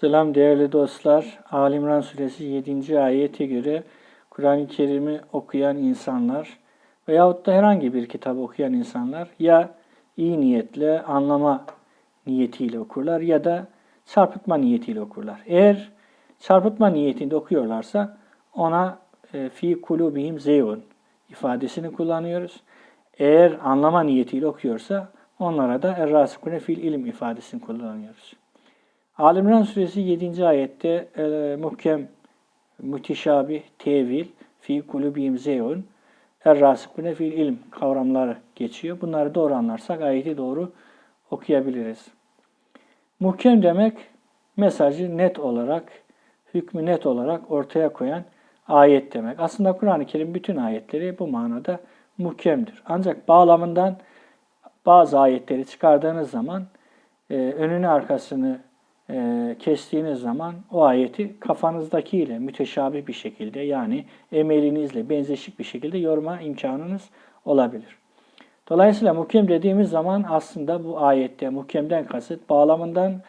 Selam değerli dostlar. Ali İmran suresi 7. ayete göre Kur'an-ı Kerim'i okuyan insanlar veyahut da herhangi bir kitap okuyan insanlar ya iyi niyetle anlama niyetiyle okurlar ya da çarpıtma niyetiyle okurlar. Eğer çarpıtma niyetinde okuyorlarsa ona e, fi kulubihim zeyun ifadesini kullanıyoruz. Eğer anlama niyetiyle okuyorsa onlara da errasikune fil ilim ifadesini kullanıyoruz. Alimran suresi 7. ayette e, muhkem, müteşabih, tevil, fi kulubihim zeyun, errasikune fil ilm kavramları geçiyor. Bunları doğru anlarsak ayeti doğru okuyabiliriz. Muhkem demek mesajı net olarak, hükmü net olarak ortaya koyan ayet demek. Aslında Kur'an-ı Kerim bütün ayetleri bu manada muhkemdir. Ancak bağlamından bazı ayetleri çıkardığınız zaman e, önünü arkasını e, kestiğiniz zaman o ayeti kafanızdakiyle müteşabih bir şekilde yani emelinizle benzeşik bir şekilde yorma imkanınız olabilir. Dolayısıyla muhkem dediğimiz zaman aslında bu ayette muhkemden kasıt bağlamından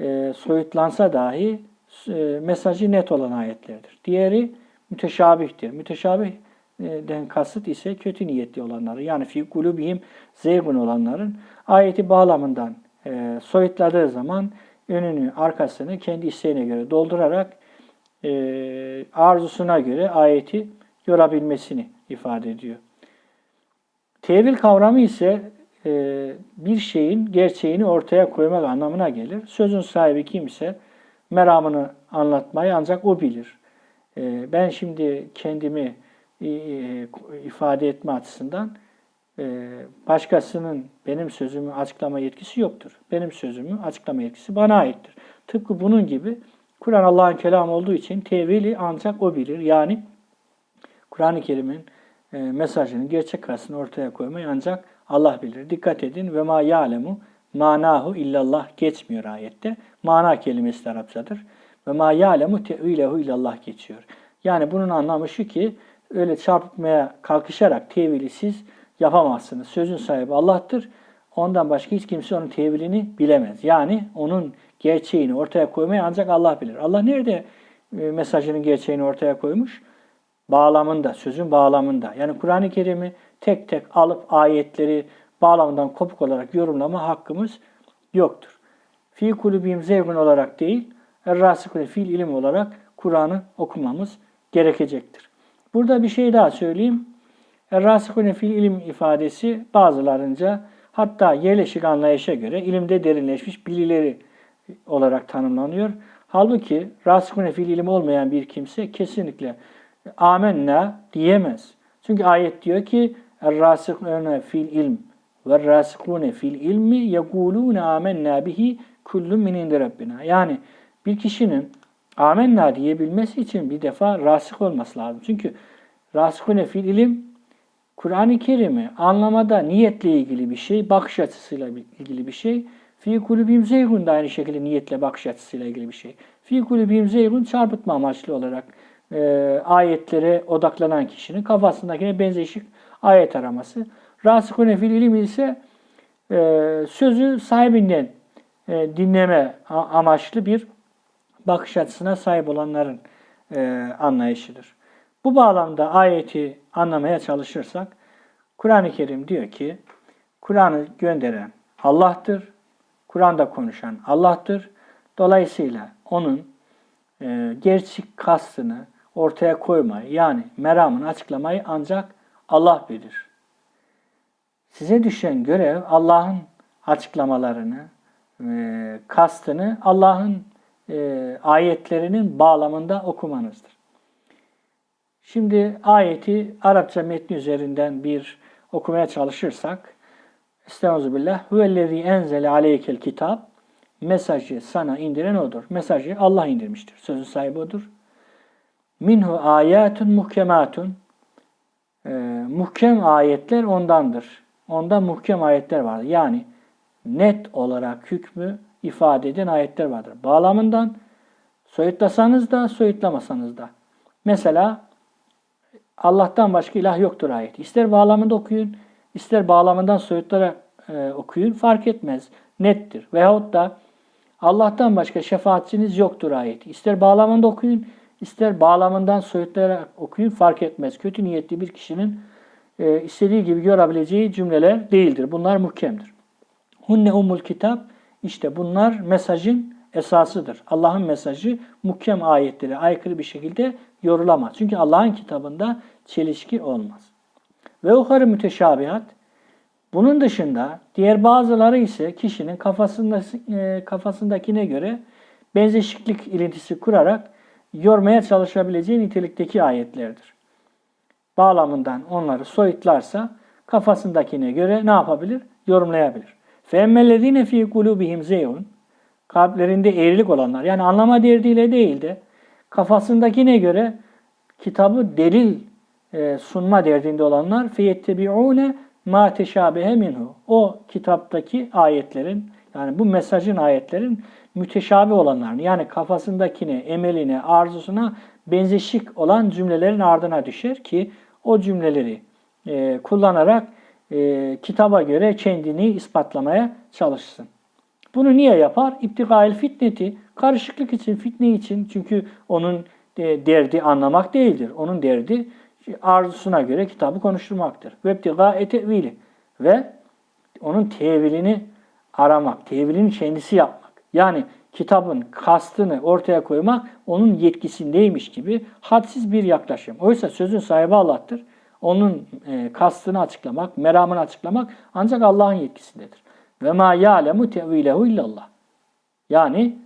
e, soyutlansa dahi e, mesajı net olan ayetlerdir. Diğeri müteşabihtir. Müteşabihden kasıt ise kötü niyetli olanları yani fi kulubihim zeygun olanların ayeti bağlamından e, soyutladığı zaman önünü arkasını kendi isteğine göre doldurarak e, arzusuna göre ayeti yorabilmesini ifade ediyor. Tevil kavramı ise e, bir şeyin gerçeğini ortaya koymak anlamına gelir. Sözün sahibi kimse meramını anlatmayı ancak o bilir. E, ben şimdi kendimi e, ifade etme açısından e, başkasının benim sözümü açıklama yetkisi yoktur. Benim sözümü açıklama yetkisi bana aittir. Tıpkı bunun gibi Kur'an Allah'ın kelamı olduğu için tevili ancak o bilir. Yani Kur'an-ı Kerim'in e, mesajının gerçek karşısını ortaya koymayı ancak Allah bilir. Dikkat edin ve ma ya'lemu manahu illallah geçmiyor ayette. Mana kelimesi de Arapçadır. Ve ma ya'lemu tevilehu illallah geçiyor. Yani bunun anlamı şu ki öyle çarpıtmaya kalkışarak tevili siz yapamazsınız. Sözün sahibi Allah'tır. Ondan başka hiç kimse onun tevilini bilemez. Yani onun gerçeğini ortaya koymayı ancak Allah bilir. Allah nerede e, mesajının gerçeğini ortaya koymuş? Bağlamında, sözün bağlamında. Yani Kur'an-ı Kerim'i tek tek alıp ayetleri bağlamından kopuk olarak yorumlama hakkımız yoktur. Fi kulübim zevgun olarak değil, er fil ilim olarak Kur'an'ı okumamız gerekecektir. Burada bir şey daha söyleyeyim. Er-Rasikune fil ilim ifadesi bazılarınca hatta yerleşik anlayışa göre ilimde derinleşmiş bilgileri olarak tanımlanıyor. Halbuki rasikune fil ilim olmayan bir kimse kesinlikle amenna diyemez. Çünkü ayet diyor ki Er-Rasikune fil ilm ve rasikune fil ilmi yekulune amenna bihi kullun min indi rabbina. Yani bir kişinin amenna diyebilmesi için bir defa rasik olması lazım. Çünkü rasikune fil ilim Kur'an-ı Kerim'i anlamada niyetle ilgili bir şey, bakış açısıyla ilgili bir şey. Fi kulübim zeygun da aynı şekilde niyetle bakış açısıyla ilgili bir şey. Fi kulübim zeygun çarpıtma amaçlı olarak e, ayetlere odaklanan kişinin kafasındakine benzeşik ayet araması. Rasikune fil ilim ise e, sözü sahibinden e, dinleme amaçlı bir bakış açısına sahip olanların e, anlayışıdır. Bu bağlamda ayeti anlamaya çalışırsak Kur'an-ı Kerim diyor ki Kur'an'ı gönderen Allah'tır. Kur'an'da konuşan Allah'tır. Dolayısıyla onun e, gerçek kastını ortaya koymayı yani meramını açıklamayı ancak Allah bilir. Size düşen görev Allah'ın açıklamalarını, e, kastını Allah'ın e, ayetlerinin bağlamında okumanızdır. Şimdi ayeti Arapça metni üzerinden bir okumaya çalışırsak Estağfirullah. Huvellezî enzele aleykel kitap. Mesajı sana indiren odur. Mesajı Allah indirmiştir. Sözün sahibi odur. Minhu ayatun muhkematun. Ee, muhkem ayetler ondandır. Onda muhkem ayetler vardır. Yani net olarak hükmü ifade eden ayetler vardır. Bağlamından soyutlasanız da soyutlamasanız da. Mesela Allah'tan başka ilah yoktur ayet. İster bağlamında okuyun, ister bağlamından soyutlara e, okuyun fark etmez. Nettir. Veyahut da Allah'tan başka şefaatçiniz yoktur ayeti. İster bağlamında okuyun, ister bağlamından soyutlayarak okuyun fark etmez. Kötü niyetli bir kişinin e, istediği gibi görebileceği cümleler değildir. Bunlar muhkemdir. Hunne umul kitap işte bunlar mesajın esasıdır. Allah'ın mesajı muhkem ayetlere aykırı bir şekilde yorulamaz. Çünkü Allah'ın kitabında çelişki olmaz. Ve ukarı müteşabihat bunun dışında diğer bazıları ise kişinin kafasında, e, kafasındakine göre benzeşiklik ilintisi kurarak yormaya çalışabileceği nitelikteki ayetlerdir. Bağlamından onları soyutlarsa kafasındakine göre ne yapabilir? Yorumlayabilir. فَاَمَّلَّذ۪ينَ ف۪ي قُلُوبِهِمْ زَيْغٌ kalplerinde eğrilik olanlar. Yani anlama derdiyle değil de kafasındakine göre kitabı delil e, sunma derdinde olanlar feyettebiûne ma teşabehe minhu. O kitaptaki ayetlerin yani bu mesajın ayetlerin müteşabi olanlarını yani kafasındakine, emeline, arzusuna benzeşik olan cümlelerin ardına düşer ki o cümleleri e, kullanarak e, kitaba göre kendini ispatlamaya çalışsın. Bunu niye yapar? İptikail fitneti, karışıklık için, fitne için. Çünkü onun e, derdi anlamak değildir. Onun derdi arzusuna göre kitabı konuşturmaktır. Vebtiga etevili ve onun tevilini aramak, tevilini kendisi yapmak. Yani kitabın kastını ortaya koymak onun yetkisindeymiş gibi hadsiz bir yaklaşım. Oysa sözün sahibi Allah'tır. Onun e, kastını açıklamak, meramını açıklamak ancak Allah'ın yetkisindedir. Ve ma ya'lemu tevilehu illallah. Yani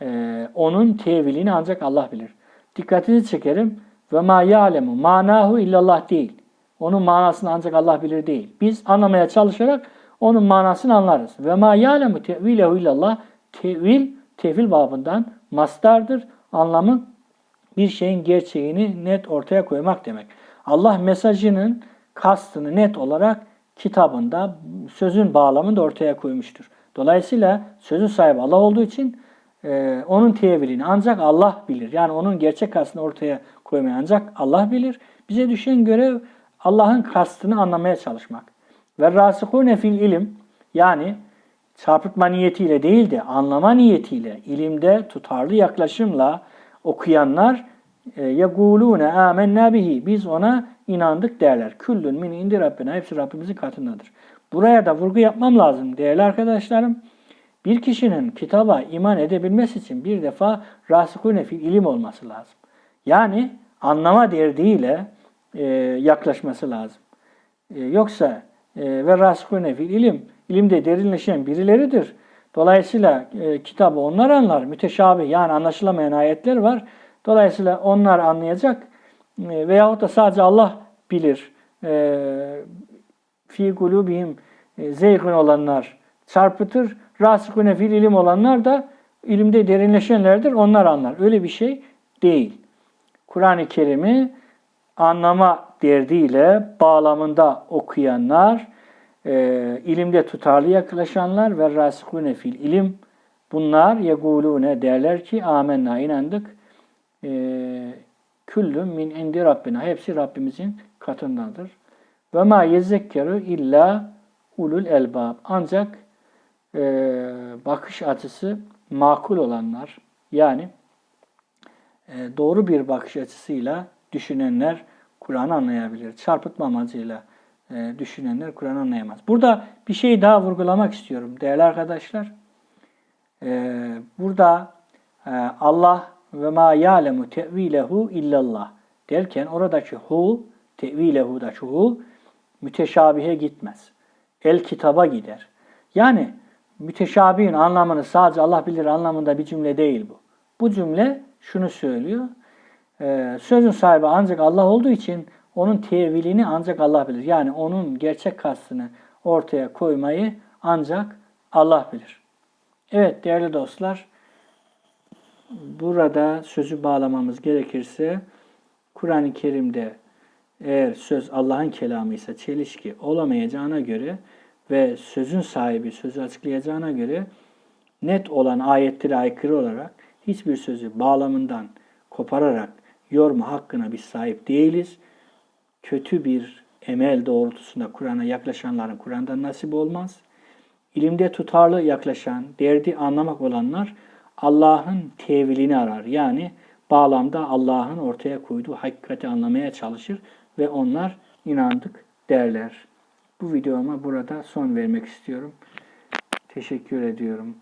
e, onun tevilini ancak Allah bilir. Dikkatinizi çekerim. Ve ma ya'lemu manahu illallah değil. Onun manasını ancak Allah bilir değil. Biz anlamaya çalışarak onun manasını anlarız. Ve ma ya'lemu tevilehu illallah tevil tevil babından mastardır. Anlamı bir şeyin gerçeğini net ortaya koymak demek. Allah mesajının kastını net olarak kitabında sözün bağlamında ortaya koymuştur. Dolayısıyla sözün sahibi Allah olduğu için e, onun tevilini ancak Allah bilir. Yani onun gerçek kastını ortaya koymayı ancak Allah bilir. Bize düşen görev Allah'ın kastını anlamaya çalışmak. Ve rasihune fil ilim yani çarpıtma niyetiyle değil de anlama niyetiyle, ilimde tutarlı yaklaşımla okuyanlar e, yegulune amennâ bihi. Biz ona inandık derler. Küllün min indi Rabbina. Hepsi Rabbimizin katındadır. Buraya da vurgu yapmam lazım değerli arkadaşlarım. Bir kişinin kitaba iman edebilmesi için bir defa rasikune fil ilim olması lazım. Yani anlama derdiyle e, yaklaşması lazım. E, yoksa ve rasikune fil ilim, ilimde derinleşen birileridir. Dolayısıyla kitabı onlar anlar. Müteşabih yani anlaşılamayan ayetler var. Dolayısıyla onlar anlayacak e, veyahut da sadece Allah bilir. E, fi kulubihim e, zeyhun olanlar çarpıtır. Rasikune fil ilim olanlar da ilimde derinleşenlerdir. Onlar anlar. Öyle bir şey değil. Kur'an-ı Kerim'i anlama derdiyle bağlamında okuyanlar, e, ilimde tutarlı yaklaşanlar ve rasikune fil ilim bunlar yegulune derler ki amenna inandık. E, küllüm min indi Rabbina. Hepsi Rabbimizin katındadır. Ve ma yezekkeru illa ulul elbab. Ancak e, bakış açısı makul olanlar yani e, doğru bir bakış açısıyla düşünenler Kur'an'ı anlayabilir. Çarpıtma amacıyla e, düşünenler Kur'an'ı anlayamaz. Burada bir şey daha vurgulamak istiyorum değerli arkadaşlar. E, burada e, Allah ve ma ya'lemu tevilehu illallah derken oradaki hu tevilehu da hu müteşabihe gitmez. El kitaba gider. Yani müteşabihin anlamını sadece Allah bilir anlamında bir cümle değil bu. Bu cümle şunu söylüyor. Ee, sözün sahibi ancak Allah olduğu için onun tevilini ancak Allah bilir. Yani onun gerçek kastını ortaya koymayı ancak Allah bilir. Evet değerli dostlar, burada sözü bağlamamız gerekirse Kur'an-ı Kerim'de eğer söz Allah'ın kelamı ise çelişki olamayacağına göre ve sözün sahibi sözü açıklayacağına göre net olan ayetlere aykırı olarak hiçbir sözü bağlamından kopararak yorma hakkına biz sahip değiliz. Kötü bir emel doğrultusunda Kur'an'a yaklaşanların Kur'an'dan nasip olmaz. İlimde tutarlı yaklaşan, derdi anlamak olanlar Allah'ın tevilini arar. Yani bağlamda Allah'ın ortaya koyduğu hakikati anlamaya çalışır ve onlar inandık derler. Bu videoma burada son vermek istiyorum. Teşekkür ediyorum.